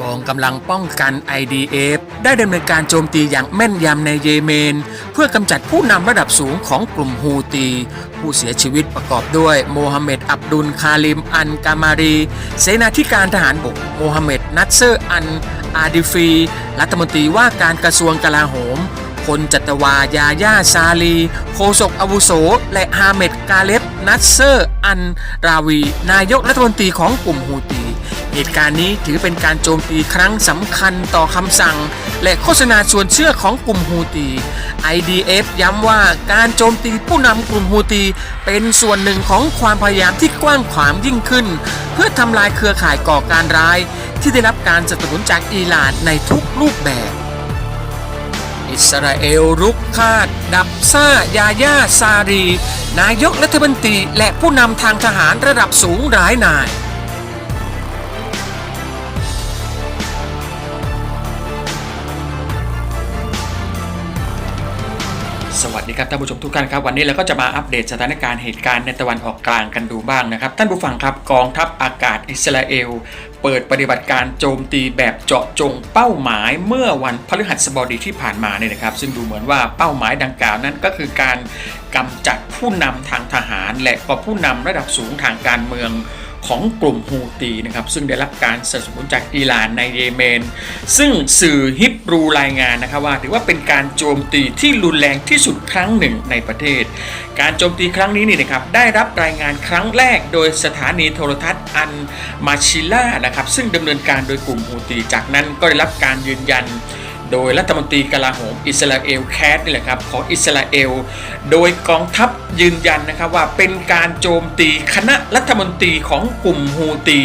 กองกำลังป้องกัน IDF ได้ดำเนินการโจมตีอย่างแม่นยำในเยเมน เพื่อกำจัดผู้นำระดับสูงของกลุ่มฮูตี ผู้เสียชีวิตประกอบด้วยโมฮัมเหม็ดอับดุลคาลิมอันกามารี เสนาธิการทหารบกโมฮัมเหม็ดนัตเซอร์อันอาดิฟี รัฐมนตรีว่าการกระทรวงกลาโหมพลจัตวายาย่าซาลีโฆษกอาวุโส และฮาเมดกาเลฟนัสเซอร์ อัน ราวี นายกรัฐมนตรีของกลุ่มฮูตี เหตุการณ์นี้ถือเป็นการโจมตีครั้งสำคัญต่อคำสั่ง และโฆษณาชวนเชื่อของกลุ่มฮูตี IDF ย้ำว่าการโจมตีผู้นำกลุ่มฮูตี เป็นส่วนหนึ่งของความพยายามที่กว้างขวางยิ่งขึ้น เพื่อทำลายเครือข่ายก่อการร้าย ที่ได้รับการสนับสนุนจากอิหร่านในทุกรูปแบบ อิสราเอลรุกคาด ดับซ่ายาย่าซารี นายกรัฐมนตรีและผู้นำทางทหารระดับสูงหลายนาย สวัสดีครับท่านผู้ชมทุกท่านครับวันนี้เราก็จะมาอัปเดตสถานการณ์เหตุการณ์ในตะวันออกกลางกันดูบ้างนะครับ ท่านผู้ฟังครับกองทัพอากาศอิสราเอล เปิดปฏิบัติการโจมตีแบบเจาะจงเป้าหมายเมื่อวันพฤหัสบดีที่ผ่านมาเนี่ยนะครับ ซึ่งดูเหมือนว่าเป้าหมายดังกล่าวนั้นก็คือการกำจัดผู้นำทางทหาร และก็ผู้นำระดับสูงทางการเมือง ของกลุ่มฮูตีนะครับซึ่งได้รับการสนับสนุนจากอิหร่านในเยเมน ซึ่งสื่อฮิบรูรายงานนะครับว่าถือว่าเป็นการโจมตีที่รุนแรงที่สุดครั้งหนึ่งในประเทศ การโจมตีครั้งนี้นี่นะครับได้รับรายงานครั้งแรกโดยสถานีโทรทัศน์อันมาชิล่านะครับซึ่งดำเนินการโดยกลุ่มฮูตี จากนั้นก็ได้รับการยืนยัน โดยรัฐมนตรีกลาโหมอิสราเอลแคสนี่แหละครับของอิสราเอล โดยกองทัพยืนยันนะครับว่าเป็นการโจมตีคณะรัฐมนตรีของกลุ่มฮูตี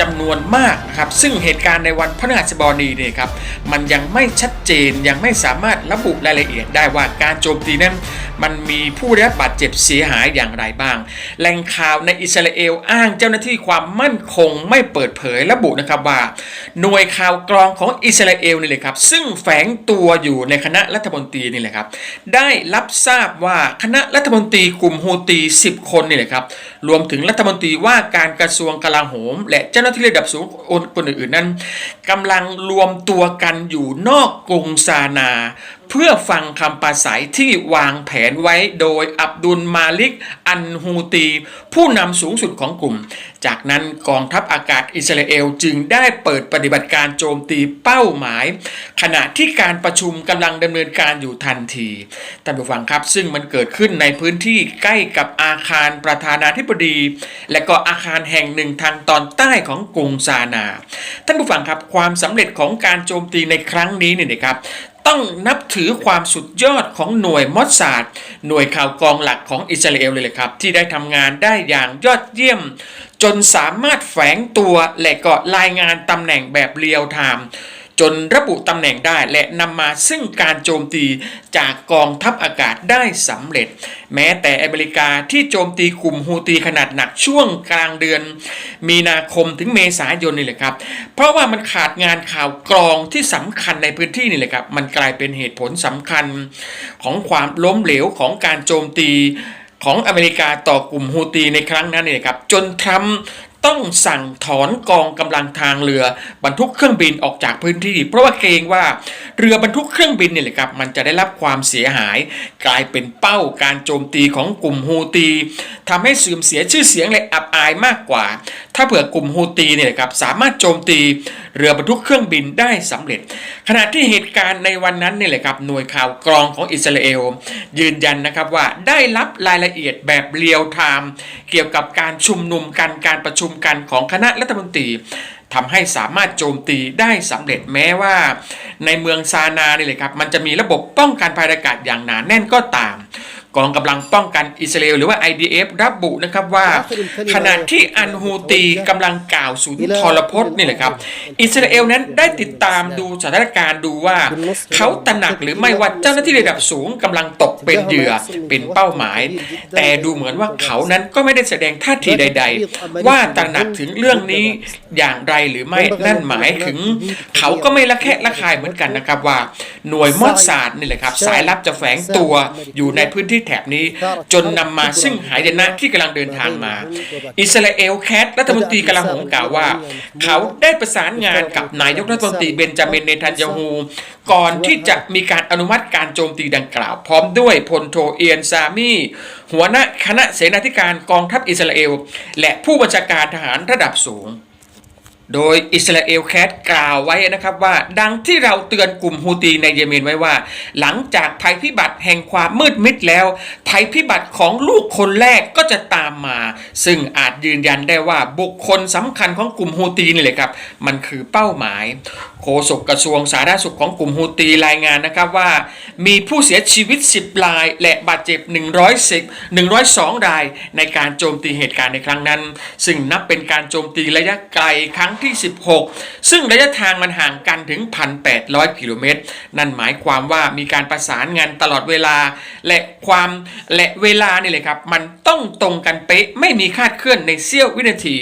จำนวนมากนะครับซึ่งเหตุการณ์ในวันพฤหัสบดีเนี่ยครับมันยังไม่ชัดเจนยังไม่สามารถระบุรายละเอียดได้ว่าการโจมตีนั้น มันมีผู้ได้รับบาดเจ็บเสียหายอย่างไรบ้าง แหล่งข่าวในอิสราเอลอ้างเจ้าหน้าที่ความมั่นคงไม่เปิดเผยระบุนะครับว่า หน่วยข่าวกรองของอิสราเอลนี่เลยครับซึ่งแฝงตัวอยู่ในคณะรัฐมนตรีนี่แหละครับได้รับทราบว่าคณะรัฐมนตรีกลุ่มฮูตี 10 คนนี่แหละครับรวมถึงรัฐมนตรีว่าการกระทรวงกลาโหม และเจ้าหน้าที่ระดับสูงคนอื่นๆนั้นกำลังรวมตัวกันอยู่นอกกรุงซานา เพื่อฟังคำปราศัยที่วางแผนไว้โดยอับดุลมาลิก อันฮูตี ผู้นำสูงสุดของกลุ่ม จากนั้นกองทัพอากาศอิสราเอลจึงได้เปิดปฏิบัติการโจมตีเป้าหมาย ขณะที่การประชุมกำลังดำเนินการอยู่ทันทีท่านผู้ฟังครับ ซึ่งมันเกิดขึ้นในพื้นที่ใกล้กับอาคารประธานาธิบดี และก็อาคารแห่งหนึ่งทางตอนใต้ของกรุงซานา ท่านผู้ฟังครับความสำเร็จของการโจมตีในครั้งนี้เนี่ยนะครับต้องนับ ถือความสุดยอดของหน่วยมอสซาดหน่วยข่าวกรองหลักของอิสราเอลเลยเลยครับ ที่ได้ทำงานได้อย่างยอดเยี่ยม จนสามารถแฝงตัวและก็รายงานตำแหน่งแบบเรียลไทม์ จนระบุตำแหน่งได้และนำมาซึ่งการโจมตีจากกองทัพอากาศได้สำเร็จ แม้แต่อเมริกาที่โจมตีกลุ่มฮูตีขนาดหนักช่วงกลางเดือน มีนาคมถึงเมษายนนี่แหละครับ เพราะว่ามันขาดงานข่าวกรองที่สำคัญในพื้นที่นี่แหละครับ มันกลายเป็นเหตุผลสำคัญของความล้มเหลวของการโจมตีของอเมริกาต่อกลุ่มฮูตีในครั้งนั้นเนี่ยครับจนทรัมป์ ต้องสั่งถอนกองกำลังทางเรือบรรทุกเครื่องบินออกจากพื้นที่ เพราะว่าเกรงว่าเรือบรรทุกเครื่องบินเนี่ยแหละครับมันจะได้รับความเสียหาย กลายเป็นเป้าการโจมตีของกลุ่มฮูตีทำให้เสื่อมเสียชื่อเสียงและอับอายมากกว่า ถ้าเผื่อกลุ่มฮูตีเนี่ยนะครับสามารถโจมตีเรือบรรทุกเครื่องบินได้สำเร็จ ขณะที่เหตุการณ์ในวันนั้นเนี่ยแหละครับหน่วยข่าวกรองของอิสราเอล ยืนยันนะครับว่าได้รับรายละเอียดแบบเรียลไทม์เกี่ยวกับการชุมนุมกันการประชุมกันของคณะรัฐมนตรีทำให้สามารถโจมตีได้สำเร็จแม้ว่า ในเมืองซานานี่เลยครับมันจะมีระบบป้องกันภัยอากาศอย่างหนาแน่นก็ตาม กองกำลังป้องกันอิสราเอลหรือว่า IDF ระบุนะครับว่าขณะที่อันฮูตีกำลังกล่าวสุนทรพจน์นี่แหละครับ อิสราเอลนั้นได้ติดตามดูสถานการณ์ดูว่า เขาตระหนักหรือไม่ว่าเจ้าหน้าที่ระดับสูงกำลังตกเป็นเหยื่อเป็นเป้าหมาย แต่ดูเหมือนว่าเขานั้นก็ไม่ได้แสดงท่าทีใด ๆ ว่าตระหนักถึงเรื่องนี้อย่างไรหรือไม่นั่นหมายถึง เขาก็ไม่ละแคะละคายเหมือนกันนะครับว่า หน่วยมอดซาดนี่แหละครับสายลับจะแฝงตัวอยู่ในพื้นที่แถบนี้ จนนำมาซึ่งหายนะที่กำลังเดินทางมา อิสราเอลแคทรัฐมนตรีกลาโหมกล่าวว่า เขาได้ประสานงานกับนายกรัฐมนตรีเบนจามินเนทันยาฮูก่อนที่จะมีการอนุมัติการโจมตีดังกล่าว พร้อมด้วยพลโทเอียนซามีหัวหน้าคณะเสนาธิการกองทัพอิสราเอล และผู้บัญชาการทหารระดับสูง โดยอิสราเอลแคทกล่าวไว้นะครับว่าดังที่เราเตือนกลุ่มฮูตีในเยเมนไว้ว่า หลังจากภัยพิบัติแห่งความมืดมิดแล้ว ภัยพิบัติของลูกคนแรกก็จะตามมา ซึ่งอาจยืนยันได้ว่าบุคคลสำคัญของกลุ่มฮูตีนี่แหละครับ มันคือเป้าหมาย โฆษกกระทรวงสาธารณสุขของกลุ่มฮูตีรายงานนะครับว่า มีผู้เสียชีวิต 10 ราย และบาดเจ็บ 110 102 ราย ในการโจมตีเหตุการณ์ในครั้งนั้น ซึ่งนับเป็นการโจมตีระยะไกลครั้งที่ 16 ซึ่งระยะทางมันห่างกันถึง 1,800 กิโลเมตร นั่นหมายความว่ามีการประสานงานตลอดเวลา และความและเวลานี่เลยครับ มันต้องตรงกันเป๊ะไม่มีคาดเคลื่อนในเสี้ยววินาที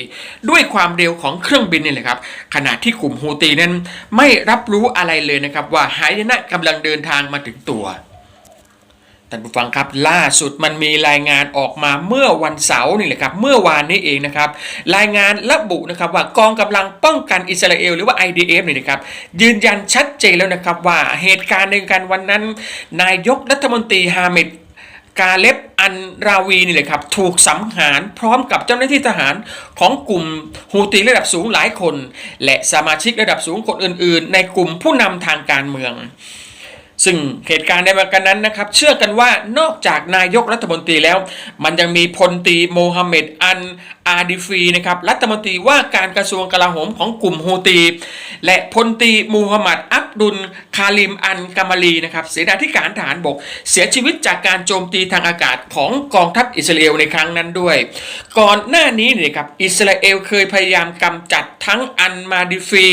ด้วยความเร็วของเครื่องบินนี่แหละครับขณะที่กลุ่มฮูตีนั้นไม่รับรู้อะไรเลยนะครับว่าหายนะกำลังเดินทางมาถึงตัวท่านผู้ฟังครับล่าสุดมันมีรายงานออกมาเมื่อวันเสาร์นี่แหละครับเมื่อวานนี้เองนะครับรายงานระบุนะครับว่ากองกำลังป้องกันอิสราเอลหรือว่า IDF นี่นะครับยืนยันชัดเจนแล้วนะครับว่าเหตุการณ์ในการวันนั้น นายกรัฐมนตรีฮามิด กาเล็บอันราวีนี่เลยครับถูกสังหารพร้อมกับเจ้าหน้าที่ทหารของกลุ่มฮูตีระดับสูงหลายคน และสมาชิกระดับสูงคนอื่น ๆ ในกลุ่มผู้นำทางการเมือง ซึ่งเหตุการณ์ในวันกันนั้นนะครับ เชื่อกันว่านอกจากนายกรัฐมนตรีแล้ว มันยังมีพลตีโมฮัมเหม็ดอันอาดิฟีนะครับรัฐมนตรีว่าการกระทรวงกลาโหมของกลุ่มฮูตี และพลตีมูฮัมหมัดอับดุลคาลิมอันกามาลีนะครับเสนาธิการทหารบก เสียชีวิตจากการโจมตีทางอากาศของกองทัพอิสราเอลในครั้งนั้นด้วย ก่อนหน้านี้เนี่ยครับอิสราเอลเคยพยายามกำจัดทั้งอันมาดิฟี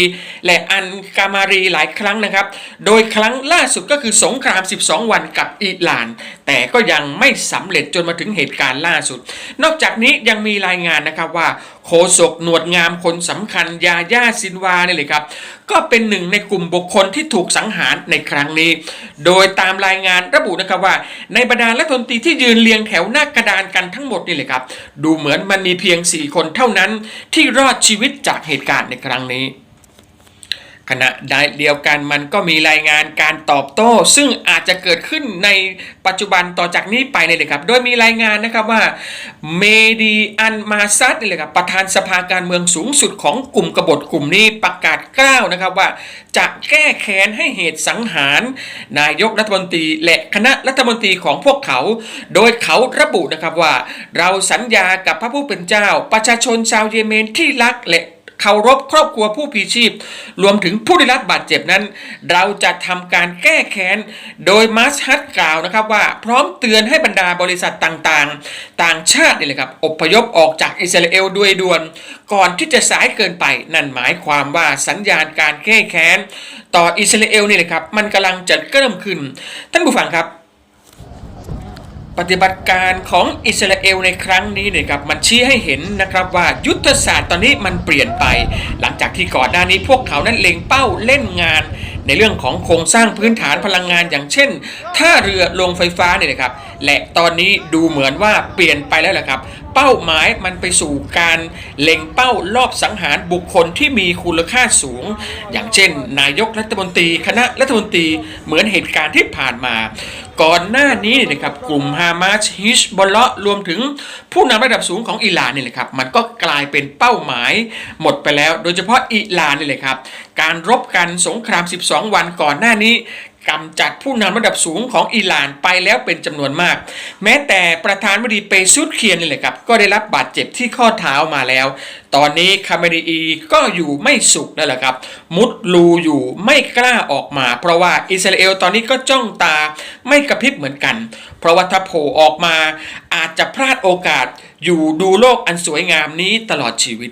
และอันกามารีหลายครั้งนะครับ โดยครั้งล่าสุดก็คือสงคราม 12 วันกับอิหร่าน แต่ก็ยังไม่สำเร็จจนมาถึงเหตุการณ์ล่าสุด นอกจากนี้ยังมีรายงานนะครับว่าโคศกหนวดงามคนสำคัญยาย่าซินวาเนี่ยเลยครับ ก็เป็นหนึ่งในกลุ่มบุคคลที่ถูกสังหารในครั้งนี้ โดยตามรายงานระบุนะครับว่า ในบรรดารัฐมนตรีที่ยืนเรียงแถวหน้ากระดานกันทั้งหมดนี่เลยครับ ดูเหมือนมันมีเพียง 4 คนเท่านั้นที่รอดชีวิตจากเหตุการณ์ในครั้งนี้ ขณะเดียวกันมันก็มีรายงานการตอบโต้ ซึ่งอาจจะเกิดขึ้นในปัจจุบันต่อจากนี้ไปเลยเลยครับ โดยมีรายงานนะครับว่าเมดีอันมาซัดนี่เลยครับประธานสภาการเมืองสูงสุดของกลุ่มกบฏกลุ่มนี้ประกาศกล้าวนะครับว่า จะแก้แค้นให้เหตุสังหาร นายกรัฐมนตรีและคณะรัฐมนตรีของพวกเขา โดยเขาระบุนะครับว่า เราสัญญากับพระผู้เป็นเจ้า ประชาชนชาวเยเมนที่รักและ เคารพครอบครัวผู้พีชีพ รวมถึงผู้ได้รับบาดเจ็บนั้น เราจะทำการแก้แค้น โดยมัสฮัดกล่าวนะครับว่าพร้อมเตือนให้บรรดาบริษัทต่างๆ ต่างชาตินี่แหละครับอพยพออกจากอิสราเอลด้วยด่วน ก่อนที่จะสายเกินไป นั่นหมายความว่าสัญญาณการแก้แค้น ต่ออิสราเอลนี่แหละครับมันกำลังจะเริ่มขึ้น ท่านผู้ฟังครับ ปฏิบัติการของอิสราเอลในครั้งนี้เนี่ยครับมันชี้ให้เห็นนะครับว่ายุทธศาสตร์ตอนนี้มันเปลี่ยนไป หลังจากที่ก่อนหน้านี้พวกเขานั้นเล็งเป้าเล่นงาน ในเรื่องของโครงสร้างพื้นฐานพลังงานอย่างเช่นท่าเรือโรงไฟฟ้าเนี่ยนะครับและตอนนี้ดูเหมือนว่าเปลี่ยนไปแล้วแหละครับ เป้าหมายมันไปสู่การเล็งเป้ารอบสังหารบุคคลที่มีคุณค่าสูง อย่างเช่น นายกรัฐมนตรี คณะรัฐมนตรีเหมือนเหตุการณ์ที่ผ่านมา ก่อนหน้านี้เนี่ยนะครับกลุ่มฮามาสฮิชบอลเลาะรวมถึงผู้นำระดับสูงของอิหร่านนี่แหละครับมันก็กลายเป็นเป้าหมายหมดไปแล้ว โดยเฉพาะอิหร่านนี่แหละครับการรบกันสงคราม 12 วันก่อนหน้านี้ กำจัดผู้นำระดับสูงของอิหร่านไปแล้วเป็นจำนวนมาก แม้แต่ประธานบดีเปซุดเคียนนี่แหละครับ ก็ได้รับบาดเจ็บที่ข้อเท้ามาแล้ว ตอนนี้คาเมดีอีก็อยู่ไม่สุขนั่นแหละครับ มุดรูอยู่ไม่กล้าออกมา เพราะว่าอิสราเอลตอนนี้ก็จ้องตาไม่กระพริบเหมือนกัน เพราะว่าถ้าโผล่ออกมาอาจจะพลาดโอกาสอยู่ดูโลกอันสวยงามนี้ตลอดชีวิต